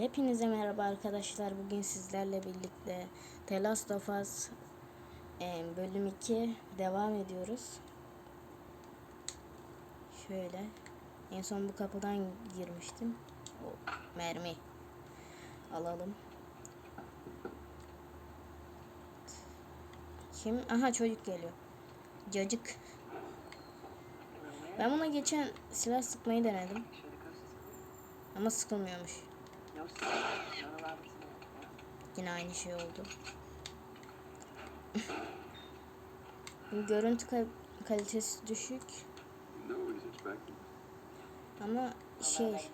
Hepinize merhaba arkadaşlar. Bugün sizlerle birlikte The Last bölüm 2 devam ediyoruz. Şöyle. En son bu kapıdan girmiştim. O mermi. Alalım. Kim? Aha çocuk geliyor. Cacık. Ben buna geçen silah sıkmayı denedim. Ama sıkılmıyormuş. Yine aynı şey oldu. Görüntü kal- kalitesi düşük ama şey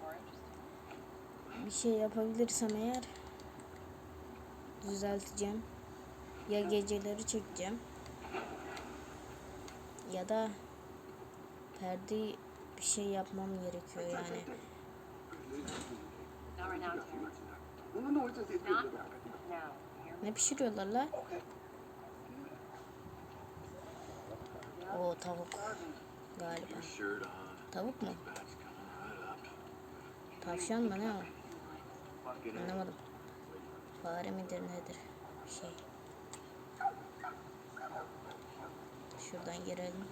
bir şey yapabilirsem eğer düzelteceğim. Ya geceleri çekeceğim ya da perde bir şey yapmam gerekiyor yani. Ne pişiriyorlar la? O tavuk galiba. Tavuk mu? Tavşan mı ne o? Anlamadım. Fare midir nedir? Şey. Şuradan girelim.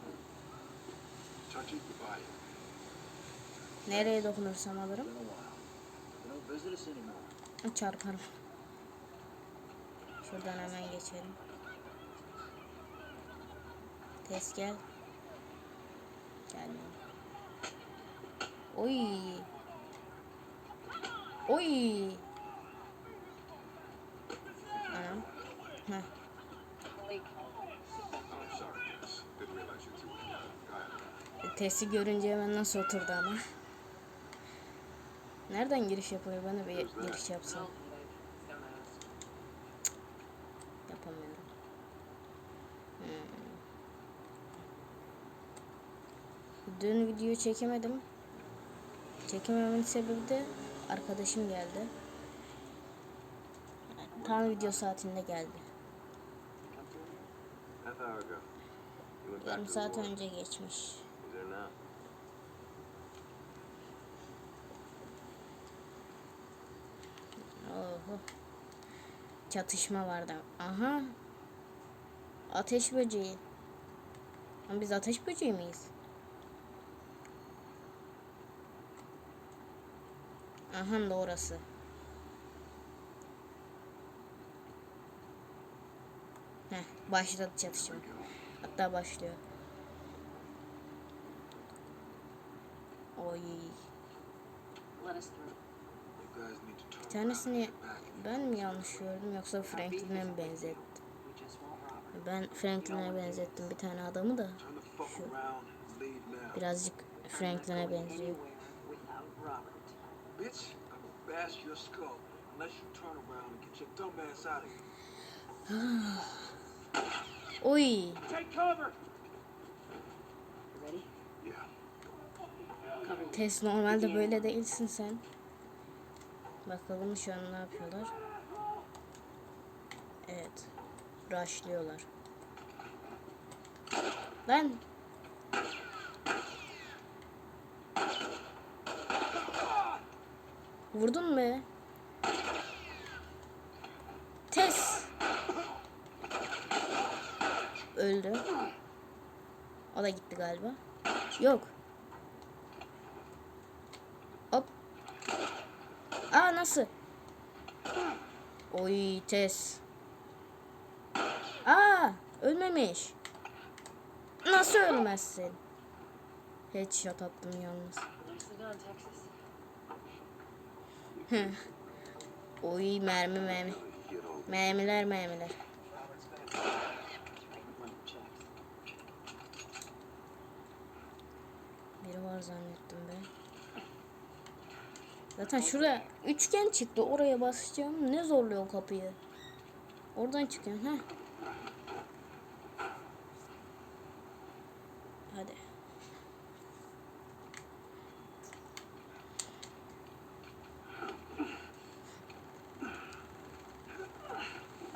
Nereye dokunursam alırım. Çarparım. Şuradan hemen geçelim. Tez gel. Gelmiyor. Oy. Oy. Anam. Heh. Uh, Testi görünce hemen nasıl oturdu ama. Nereden giriş yapıyor? Bana bir giriş yapsam. Yapamıyorum. Hmm. Dün video çekemedim. Çekemememin sebebi de arkadaşım geldi. Tam video saatinde geldi. Yarım saat önce geçmiş. Oho. Çatışma vardı. Aha. Ateş böceği. Ama biz ateş böceği miyiz? Aha da orası. Heh, başladı çatışma. Hatta başlıyor. Oy. Let us through. Bir tanesini ben mi yanlış gördüm yoksa Franklin'e mi benzettim? Ben Franklin'e benzettim bir tane adamı da now. birazcık Franklin'e benziyor. here. Oy! Test normalde böyle değilsin sen. Bakalım şu an ne yapıyorlar. Evet. Rushlıyorlar. Lan! Vurdun mu? Test! Öldü. O da gitti galiba. Yok. Hop. Aa nasıl? Oy Tess. Aa ölmemiş. Nasıl ölmezsin? Headshot attım yalnız. Oy mermi mermi. Mermiler mermiler. Biri var zannettim. Zaten şuraya üçgen çıktı. Oraya basacağım. Ne zorluyor kapıyı? Oradan çıkıyorum. ha. Hadi.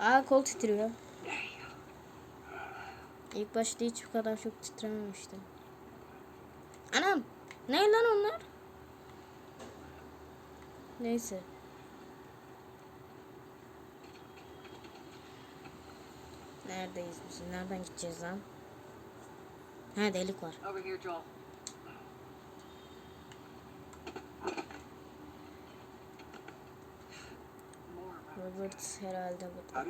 Aa kol titriyor. İlk başta hiç bu kadar çok titrememişti. Anam! Ne lan onlar? Neyse. Neredeyiz biz? Nereden gideceğiz lan? Ha delik var. Robert herhalde burada.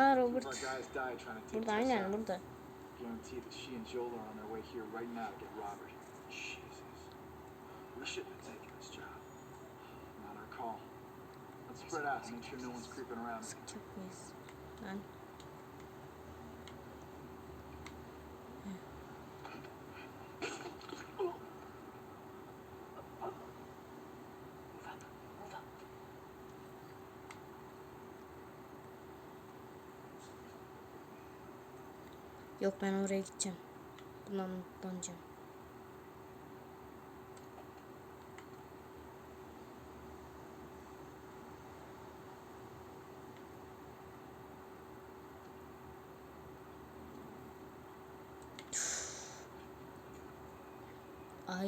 Aa Robert. Burada aynen burada. Guarantee that she and Joel are on their way here right now to get Robert. Jesus. We should have taken spread out and make sure no one's creeping around. Sıkacak mıyız? Up. Yok ben oraya gideceğim. Bundan mutlanacağım. Watch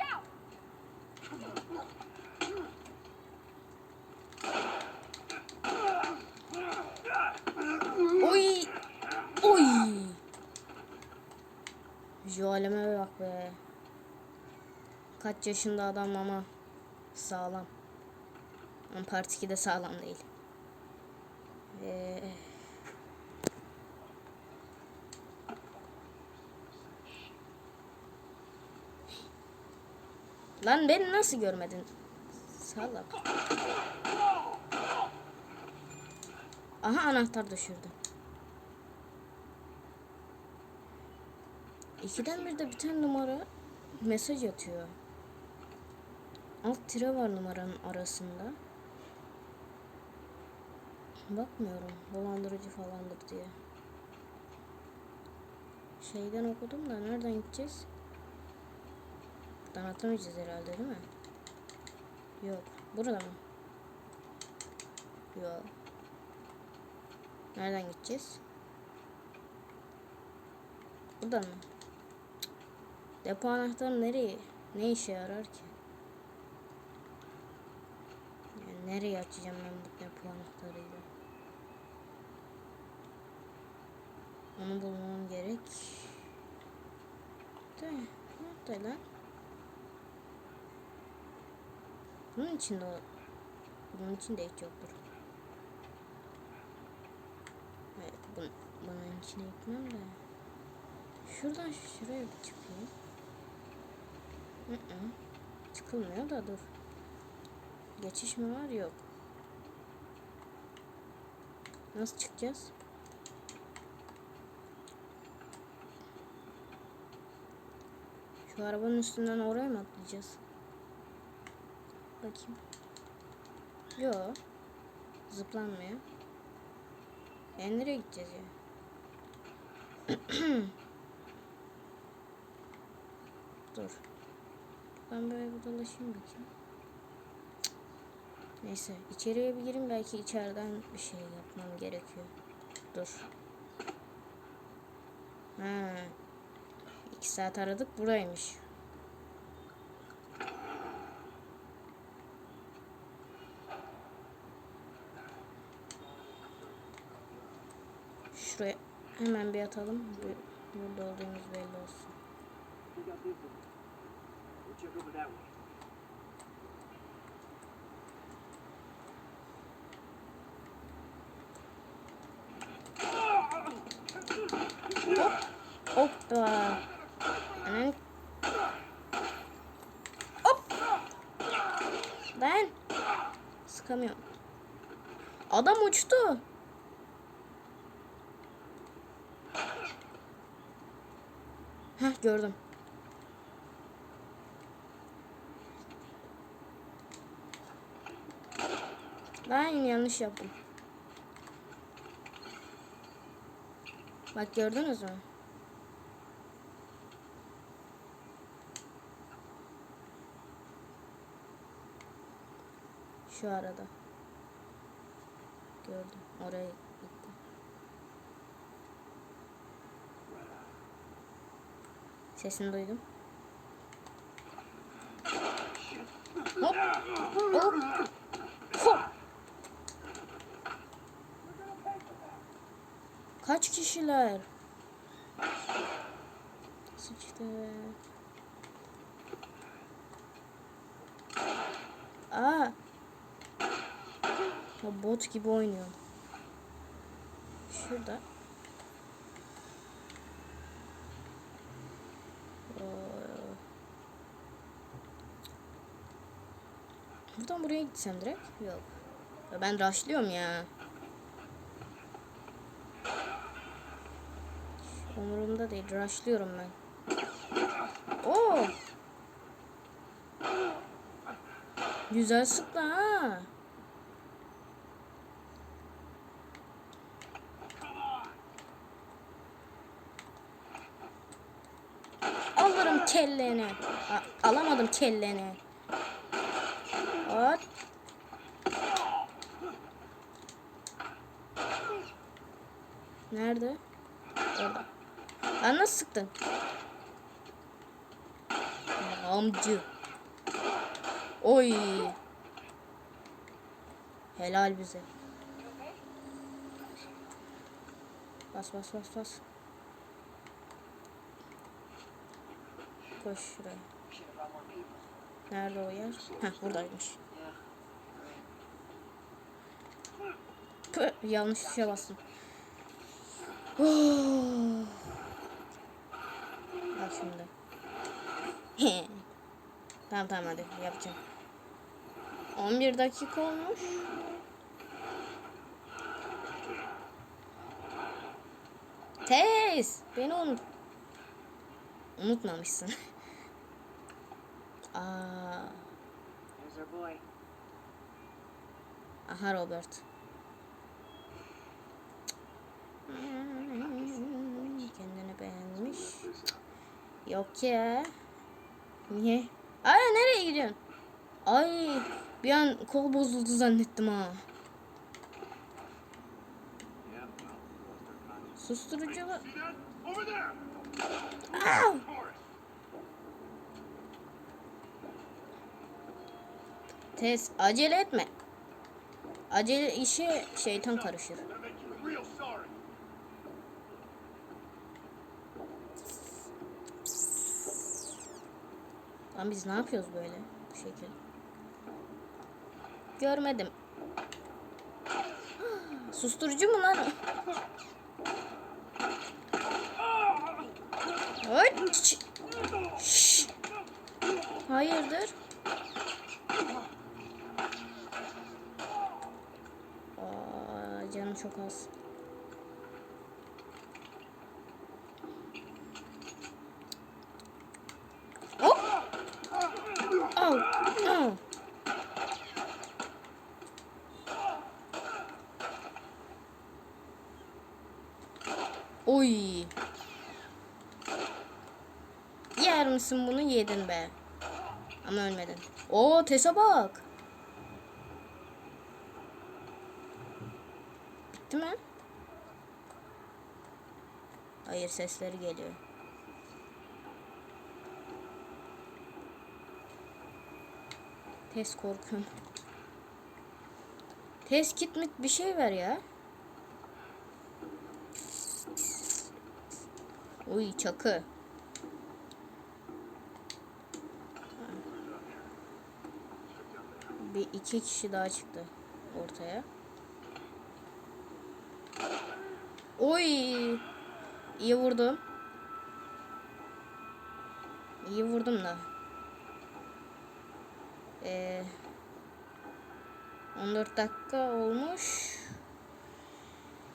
out! Oy. Oy. Şu halime bak be. Kaç yaşında adam ama sağlam. Ama Part 2'de sağlam değil. Ee, Lan beni nasıl görmedin? Salak. Aha anahtar düşürdü. İkiden bir de bir numara mesaj atıyor. Alt tire var numaranın arasında. Bakmıyorum. Dolandırıcı falandır diye. Şeyden okudum da nereden gideceğiz? Buradan atamayacağız herhalde değil mi? Yok. Burada mı? Yok. Nereden gideceğiz? Buradan mı? Depo anahtarı nereye? Ne işe yarar ki? Yani nereye açacağım ben bu depo anahtarıyla? Onu bulmam gerek. De, nerede lan? Bunun içinde o. Bunun içinde hiç yoktur. Evet, bun, bunun içine gitmem de. Şuradan şuraya bir çıkayım. Hı -hı. Çıkılmıyor da dur. Geçiş mi var? Yok. Nasıl çıkacağız? Şu arabanın üstünden oraya mı atlayacağız? Bakayım. Yok. Zıplanmıyor. E nereye gideceğiz ya? Dur. Ben böyle bir dolaşayım bakayım. Neyse içeriye bir gireyim belki içeriden bir şey yapmam gerekiyor. Dur. Ha. İki saat aradık buraymış. Şuraya hemen bir atalım. Bu- Burada olduğumuz belli olsun. Way. Hoppa. Anan. Hop. Ben. Sıkamıyorum. Adam uçtu. Heh gördüm. Ben yanlış yaptım. Bak gördünüz mü? Şu arada. Gördüm. Oraya gittim. Sesini duydum. Hop. Hop. Kaç kişiler? Sıçtı. Aa. Ya bot gibi oynuyor. Şurada. Buradan buraya gitsem direkt? Yok. Ben rushlıyorum ya. Umurumda değil. Rushlıyorum ben. Oo. Güzel sıktı ha. Alırım kelleni. A- alamadım kelleni. Hop. Nerede? Lan nasıl sıktın? Amcı. Oy. Helal bize. Bas bas bas bas. Koş şuraya. Nerede o yer? Heh buradaymış. Püh, yanlış tuşa bastım. Oh. Şimdi. tamam tamam hadi yapacağım. 11 dakika olmuş. Tez! Beni unut. Unutmamışsın. Aa, aha Robert. Kendini beğenmiş. Yok ya. Niye? Ay nereye gidiyorsun? Ay bir an kol bozuldu zannettim ha. Susturucu mu? Aa! Tez acele etme. Acele işe şeytan karışır. Lan biz ne yapıyoruz böyle bu şekilde? Görmedim. Susturucu mu lan? Hayırdır? Aa, canım çok az. Hop. Oy. Yer misin bunu yedin be. Ama ölmedin. Oo Tesa bak. Bitti mi? Hayır sesleri geliyor. Test korkuyorum. Test kit mit bir şey ver ya. Uy çakı. Bir iki kişi daha çıktı ortaya. Oy. İyi vurdum. İyi vurdum da. Ee, 14 dakika olmuş.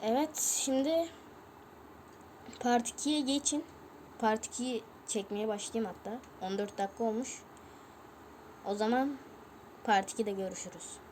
Evet şimdi Part 2'ye geçin. Part 2'yi çekmeye başlayayım hatta. 14 dakika olmuş. O zaman Part 2'de görüşürüz.